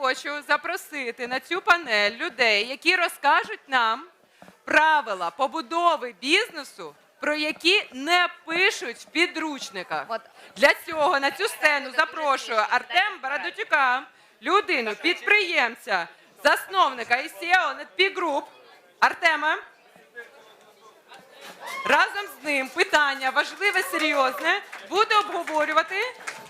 хочу запросити на цю панель людей, які розкажуть нам правила побудови бізнесу, про які не пишуть в підручниках. Для цього на цю сцену запрошую Артем Бородотюка, людину, підприємця, засновника і CEO NetP Group. Артема. Разом з ним питання важливе, серйозне буде обговорювати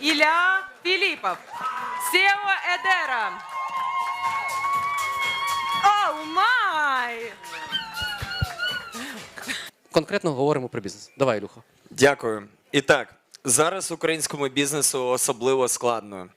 Ілля Філіпов, Сео Едера. Оу май! Конкретно говоримо про бізнес. Давай, Ілюха. Дякую. І так, зараз українському бізнесу особливо складно.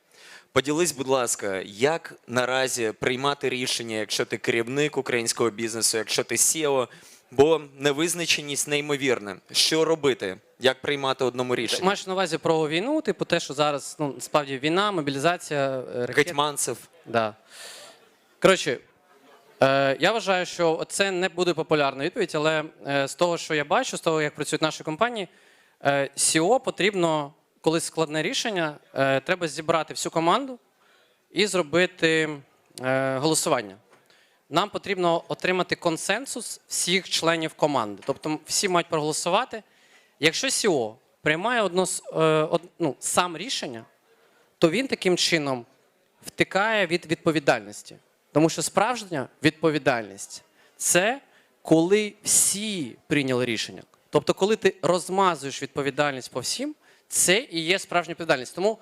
Поділись, будь ласка, як наразі приймати рішення, якщо ти керівник українського бізнесу, якщо ти SEO, бо невизначеність неймовірна. Що робити? Як приймати одному рішення? Маєш на увазі про війну, типу те, що зараз ну, справді війна, мобілізація, е, ракет. Гетьманцев. Да. Коротше, е, я вважаю, що це не буде популярна відповідь, але е, з того, що я бачу, з того, як працюють наші компанії, е, SEO потрібно, коли складне рішення, е, треба зібрати всю команду і зробити е, голосування. Нам потрібно отримати консенсус всіх членів команди. Тобто всі мають проголосувати. Якщо SEO приймає одно, е, ну, сам рішення, то він таким чином втикає від відповідальності. Тому що справжня відповідальність це коли всі прийняли рішення. Тобто, коли ти розмазуєш відповідальність по всім, це і є справжня відповідальність. Тому,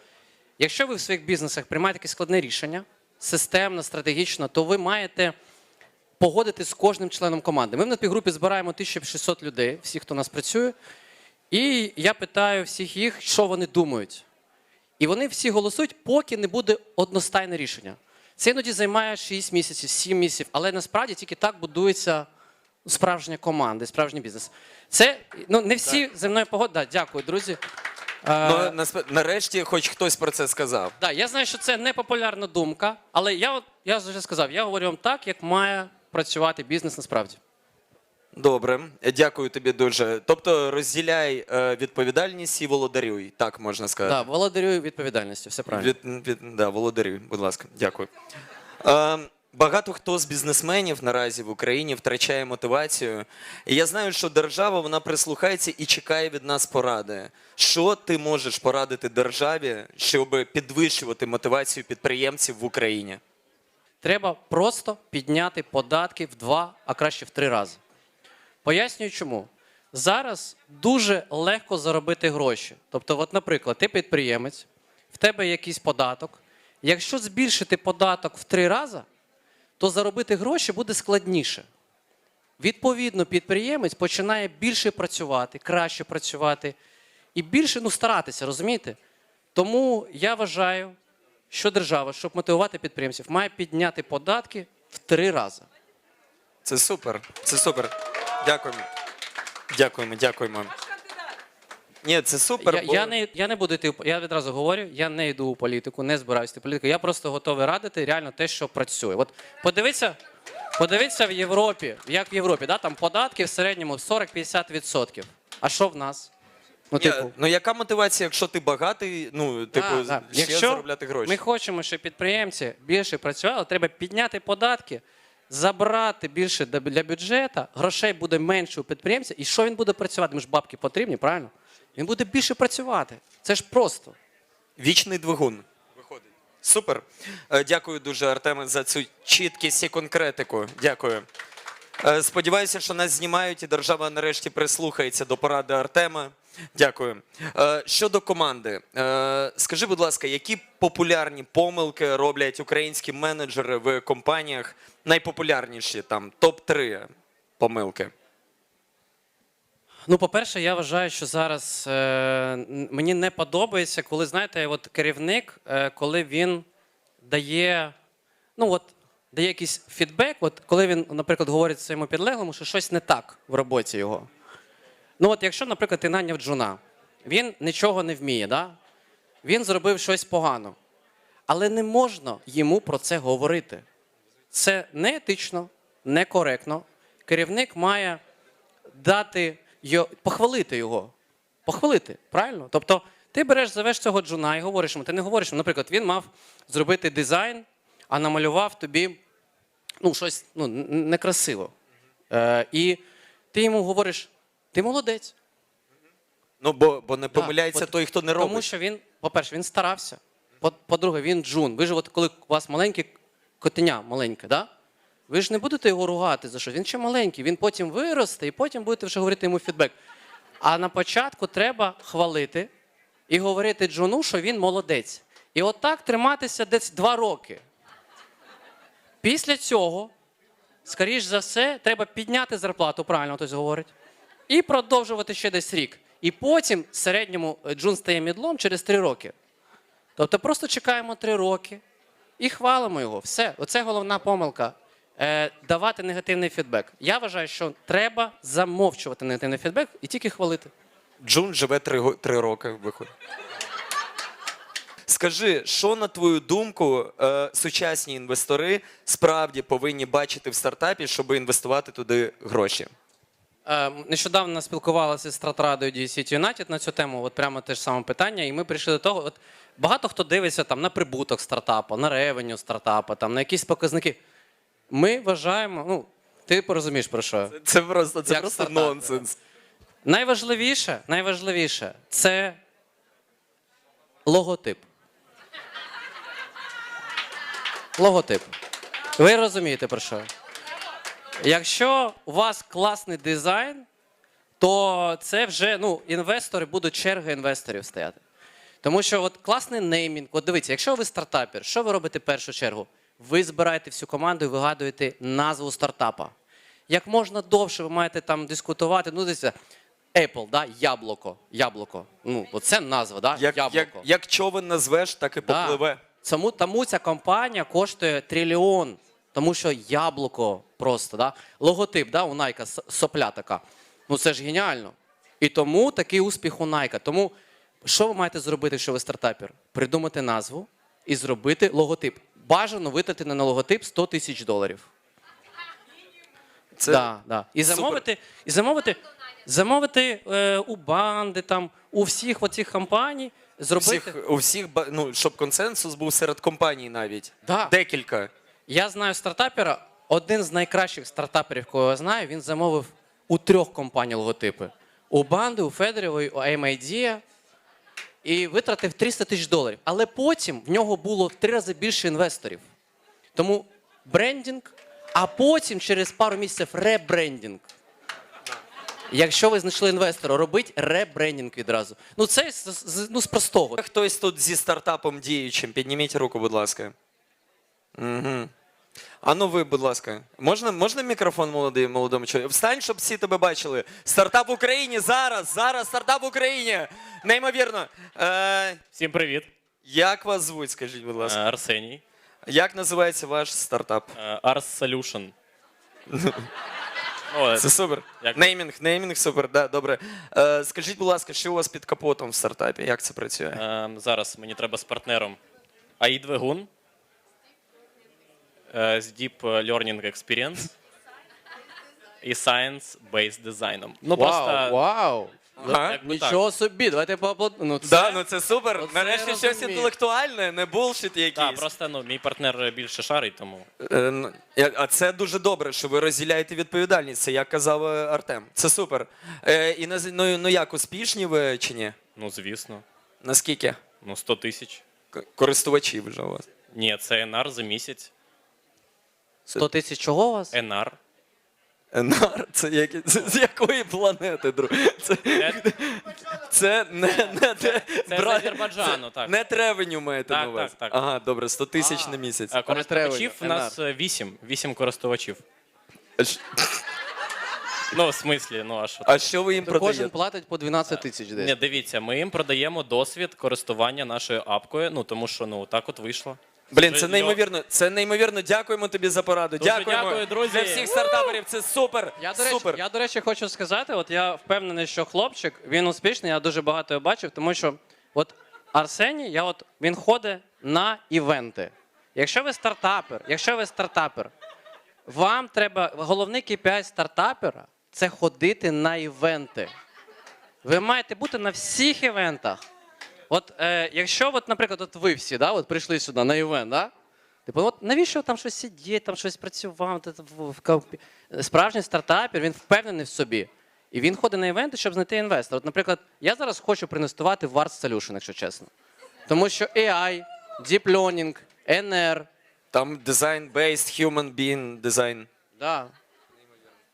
якщо ви в своїх бізнесах приймаєте якесь складне рішення, системно, стратегічно, то ви маєте погодити з кожним членом команди. Ми в напівгрупі збираємо 1600 людей, всі, хто у нас працює, і я питаю всіх їх, що вони думають. І вони всі голосують, поки не буде одностайне рішення. Це іноді займає 6 місяців, 7 місяців, але насправді тільки так будується справжня команда, справжній бізнес. Це ну не всі зі мною погодять. Да, дякую, друзі. Ну, насп- нарешті, хоч хтось про це сказав. да, я знаю, що це не популярна думка, але я, я вже сказав, я говорю вам так, як має працювати бізнес насправді. Добре, дякую тобі дуже. Тобто розділяй е, відповідальність і володарюй, так можна сказати. Да, володарюю відповідальністю, все правильно. Від, від, да, володарюй, будь ласка, дякую. Е, багато хто з бізнесменів наразі в Україні втрачає мотивацію. І я знаю, що держава вона прислухається і чекає від нас поради. Що ти можеш порадити державі, щоб підвищувати мотивацію підприємців в Україні? Треба просто підняти податки в два, а краще в три рази. Пояснюю чому. Зараз дуже легко заробити гроші. Тобто, от, наприклад, ти підприємець, в тебе якийсь податок. Якщо збільшити податок в три рази, то заробити гроші буде складніше. Відповідно, підприємець починає більше працювати, краще працювати і більше ну, старатися, розумієте? Тому я вважаю, що держава, щоб мотивувати підприємців, має підняти податки в три рази. Це супер. Це супер. Дякуємо. Дякуємо, дякуємо. Ні, це супер. Я, бо- я, не, я не буду йти, в- я відразу говорю, я не йду у політику, не збираюся йти в політику. Я просто готовий радити реально те, що працює. От подивіться, подивіться в Європі, як в Європі, да, там податки в середньому 40-50%. А що в нас? Ну, Ні, типу, ну яка мотивація, якщо ти багатий, ну, типу, Да, да. ще Якщо заробляти гроші? Ми хочемо, щоб підприємці більше працювали, треба підняти податки, забрати більше для- для бюджету, грошей буде менше у підприємця. І що він буде працювати? Ми ж бабки потрібні, правильно? Він буде більше працювати. Це ж просто. Вічний двигун. Виходить. Супер. Е, Дякую дуже, Артеме, за цю чіткість і конкретику. Дякую. Е, Сподіваюся, що нас знімають і держава нарешті прислухається до поради Артема. Дякую. Е, Щодо команди, е, скажи, будь ласка, які популярні помилки роблять українські менеджери в компаніях? Найпопулярніші там топ-3 помилки. Ну, по-перше, я вважаю, що зараз е, мені не подобається, коли, знаєте, от керівник, коли він дає, ну от, дає якийсь фідбек, от коли він, наприклад, говорить своєму підлеглому, що щось не так в роботі його. Ну, от якщо, наприклад, ти наняв джуна, він нічого не вміє, да? він зробив щось погано. Але не можна йому про це говорити. Це не етично, некоректно. Керівник має дати йо- похвалити його. Похвалити, правильно? Тобто, ти береш, завеш цього джуна і говориш йому, ти не говориш йому, наприклад, він мав зробити дизайн а намалював тобі ну, щось ну, некрасиво. Е, і ти йому говориш: ти молодець. Ну, бо, бо не помиляється от той, хто не робить. Тому що він, по-перше, він старався. По- По-друге, він джун. Ви ж, от коли у вас маленьке котеня маленьке, да? ви ж не будете його ругати за що. Він ще маленький, він потім виросте, і потім будете вже говорити йому фідбек. А на початку треба хвалити і говорити Джону, що він молодець. І отак триматися десь два роки. Після цього, скоріш за все, треба підняти зарплату, правильно хтось говорить, і продовжувати ще десь рік. І потім в середньому е, Джун стає мідлом через три роки. Тобто просто чекаємо три роки і хвалимо його. Все, оце головна помилка. Е, давати негативний фідбек. Я вважаю, що треба замовчувати негативний фідбек і тільки хвалити. Джун живе три, го- три роки, виходить. Скажи, що на твою думку е, сучасні інвестори справді повинні бачити в стартапі, щоб інвестувати туди гроші? Е, Нещодавно спілкувалися з стратрадою DC United на цю тему, от прямо те ж саме питання, і ми прийшли до того, от багато хто дивиться там на прибуток стартапу, на ревеню стартапа, там, на якісь показники. Ми вважаємо, ну, ти порозумієш про що. Це просто, це Як просто стартап, нонсенс. Найважливіше, найважливіше це логотип. Логотип. Ви розумієте про що? Якщо у вас класний дизайн, то це вже ну, інвестори будуть черги інвесторів стояти. Тому що от класний неймінг, от дивіться, якщо ви стартапер, що ви робите в першу чергу? Ви збираєте всю команду і вигадуєте назву стартапа. Як можна довше ви маєте там дискутувати, ну дивіться, Apple, да? яблуко. Яблуко. Ну, оце назва, да? Як, яблуко. як, як човен назвеш, так і Да. попливе. Тому, тому ця компанія коштує трильйон. Тому що яблуко просто, да? логотип, да, у Найка сопля така. Ну це ж геніально. І тому такий успіх у Найка. Тому що ви маєте зробити, якщо ви стартапер? Придумати назву і зробити логотип. Бажано витратити на логотип 100 тисяч доларів. Це Да, да. І замовити, і замовити, замовити е, у банди, там, у всіх оцих компаній, зробити. всіх, у всіх, ну, щоб консенсус був серед компаній навіть. Да. Декілька. Я знаю стартапера, один з найкращих стартаперів, кого я знаю, він замовив у трьох компаній логотипи: у банди, у Федерівої, у AMID, і витратив 300 тисяч доларів. Але потім в нього було в три рази більше інвесторів. Тому брендінг, а потім через пару місяців ребрендінг. Якщо ви знайшли інвестора, робіть ребрендінг відразу. Ну це ну, з простого. Хтось тут зі стартапом діючим, підніміть руку, будь ласка. Угу. А ну ви, будь ласка, можна, можна мікрофон молодий, молодому чоловіку? Встань, щоб всі тебе бачили. Стартап в Україні зараз! Зараз стартап в Україні! Неймовірно. Е, Всім привіт, як вас звуть, скажіть, будь Е, ласка? Арсеній. Як називається ваш стартап? Е, Ars Solution. Це супер. Як? Неймінг, неймінг, супер, да, добре. Е, скажіть, будь ласка, що у вас під капотом в стартапі? Як це працює? е, зараз мені треба з партнером AI двигун е, з Deep Learning Experience і Science-Based дизайном. Ну, просто вау! Ага. якби так. Нічого собі, давайте поаплодуємо. Ну, це... Да, ну це супер. Оце Нарешті я щось розумію. інтелектуальне, не булшит якийсь. Так, просто ну, мій партнер більше шарить, тому Е, я- А це дуже добре, що ви розділяєте відповідальність. Це як казав е, Артем. Це супер. Е, і наз- ну, ну як, успішні ви чи ні? ну звісно. Наскільки? Ну, 100 тисяч. К- Користувачів вже у вас. Ні, це NR за місяць. 100 тисяч чого у вас? NR. Енар, це, це з якої планети, друг? Це, Це, не, не, те- це з бра- Азербайджану, це так. Не тревеню маєте Так, на увазі? так, так. Ага, добре, 100 тисяч на місяць. А користувачів у нас 8. 8 користувачів. А ш- Ну, в смислі, ну а що? А що ви їм То кожен продаєте? платить по 12 тисяч десь. Ні, дивіться, ми їм продаємо досвід користування нашою апкою, ну тому що ну так от вийшло. Блін, це неймовірно. Це неймовірно. Дякуємо тобі за пораду. Дуже Дякуємо дякую, друзі. для всіх стартаперів. Це супер. Я до, речі, супер. я, до речі, хочу сказати, от я впевнений, що хлопчик, він успішний, я дуже багато його бачив, тому що от Арсеній, я от, він ходить на івенти. Якщо ви стартапер, якщо ви стартапер, вам треба, головний KPI стартапера це ходити на івенти. Ви маєте бути на всіх івентах. От е, якщо, от, наприклад, от ви всі да, от прийшли сюди на івент, да? Типу, от навіщо там щось сидіти, там щось працювати в, в компі- Справжній стартапер, він впевнений в собі. І він ходить на івенти, щоб знайти інвестора. От, наприклад, я зараз хочу проінвестувати в Wars Solution, якщо чесно. Тому що AI, Deep Learning, NR, Там design-based human being design. да.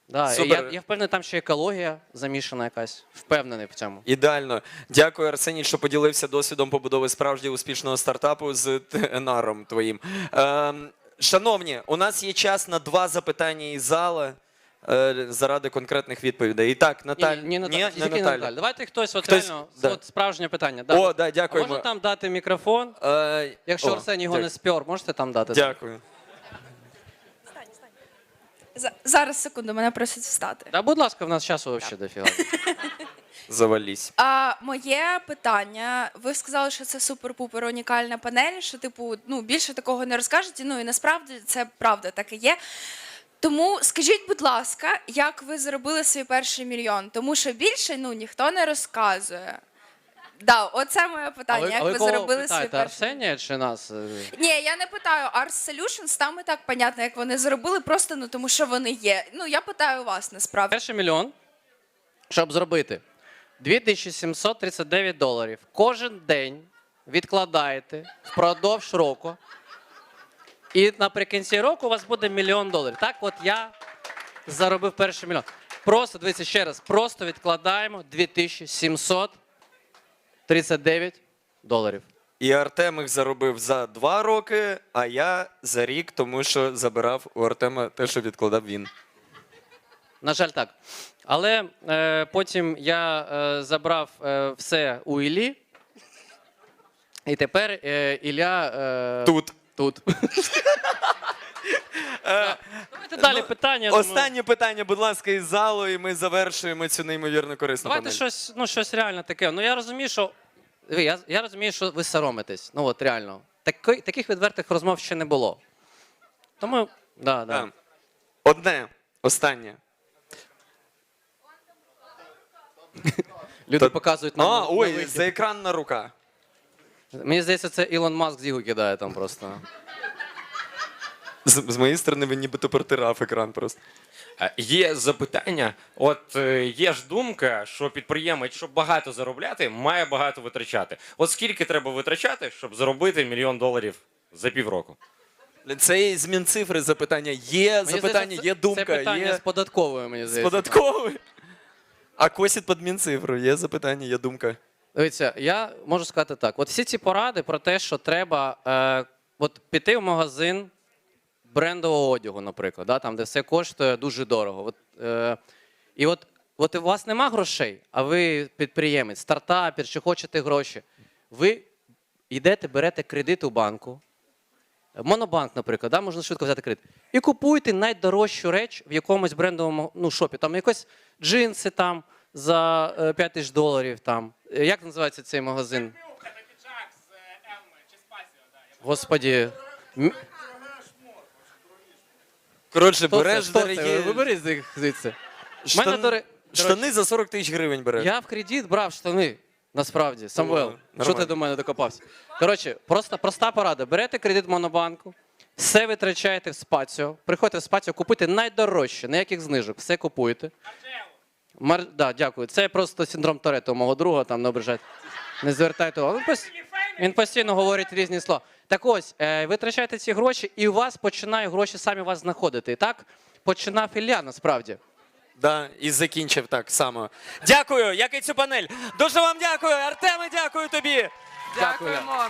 Да, Супер. я, я впевнений, там ще екологія замішана якась. Впевнений в цьому. Ідеально. Дякую, Арсеній, що поділився досвідом побудови справді успішного стартапу з ТНРом твоїм. Ем, шановні, у нас є час на два запитання із зала е, заради конкретних відповідей. І так, Наталь... Ні, ні, Наталь, не тільки Наталя. Наталь. Давайте хтось, от Хтось- реально, да. от справжнє питання. Да. О, да, а дякуємо. можна там дати мікрофон? Е, Якщо о, Арсеній його не дя- спер, можете там дати? Дякую. За- Зараз секунду, мене просять встати. Да, будь ласка, в нас часу взагалі дофіга. Завались. А моє питання: ви сказали, що це супер-пупер унікальна панель, що типу ну більше такого не розкажете. Ну і насправді це правда так і є. Тому скажіть, будь ласка, як ви заробили свій перший мільйон? Тому що більше ну ніхто не розказує. Да, оце моє питання. як ви, кого заробили свій питаєте, перший Арсенія чи нас? Ні, я не питаю Ars Solutions, там і так понятно, як вони заробили, просто ну тому що вони є. Ну я питаю вас насправді. Перший мільйон, щоб зробити 2739 доларів. Кожен день відкладаєте впродовж року. І наприкінці року у вас буде мільйон доларів. Так, от я заробив перший мільйон. Просто дивіться ще раз, просто відкладаємо 2739 доларів. І Артем їх заробив за два роки, а я за рік, тому що забирав у Артема те, що відкладав він. На жаль, так. Але е, потім я е, забрав е, все у Іллі. І тепер е, Ілля е, Тут. тут. Давайте далі питання. я думаю. Останнє питання, будь ласка, із залу, і ми завершуємо цю неймовірно корисну Давайте панель. щось, ну, щось реально таке. Ну я розумію, що. Ви, Я, я розумію, що ви соромитесь. Ну от реально. Таки, таких відвертих розмов ще не було. Тому, да, да. Так. Одне, останнє. Люди Та- показують нам. А, на- ой, на вихід. заекранна рука. Мені здається, це Ілон Маск зігу кидає там просто. З, з моєї сторони він нібито протирав екран просто. Е, Є запитання. От е, є ж думка, що підприємець, щоб багато заробляти, має багато витрачати. От скільки треба витрачати, щоб заробити мільйон доларів за півроку? Це змін цифри запитання. Є Мені запитання, здається, це- є думка, Це питання є з податковою, мені з здається. податкової. А косить під мінцифру. Є запитання, є думка. Дивіться, я можу сказати так: от всі ці поради про те, що треба е, от піти в магазин брендового одягу, наприклад, да, там, де все коштує дуже дорого. От, е, і от, от у вас нема грошей, а ви підприємець, стартапер, чи хочете гроші. Ви йдете, берете кредит у банку. Монобанк, наприклад, да, можна швидко взяти кредит. І купуєте найдорожчу реч в якомусь брендовому ну, шопі. Там якось джинси там за е, 5 тисяч доларів. Там. Е, Як називається цей магазин? Господі. Коротше, Хто це? береш Хто це? дорогі Вибери з їх звідси. штан- Мене, доре- штани за 40 тисяч гривень береш. Я в кредит брав штани. Насправді, Самвел, що нормально. ти до мене докопався? Коротше, просто проста порада. Берете кредит в монобанку, все витрачаєте в спаціо, приходите в спаціо, купуйте найдорожче, ніяких знижок, все купуєте. Мар... Да, дякую. Це просто синдром Торетто мого друга, там не ображайте. Не звертайте увагу. Він, пос- Він постійно говорить різні слова. Так ось, е, витрачаєте ці гроші, і у вас починають гроші самі вас знаходити. І так починав Ілля насправді. Да, і закінчив так само. Дякую, як і цю панель. Дуже вам дякую, Артеме, дякую тобі. Дякуємо.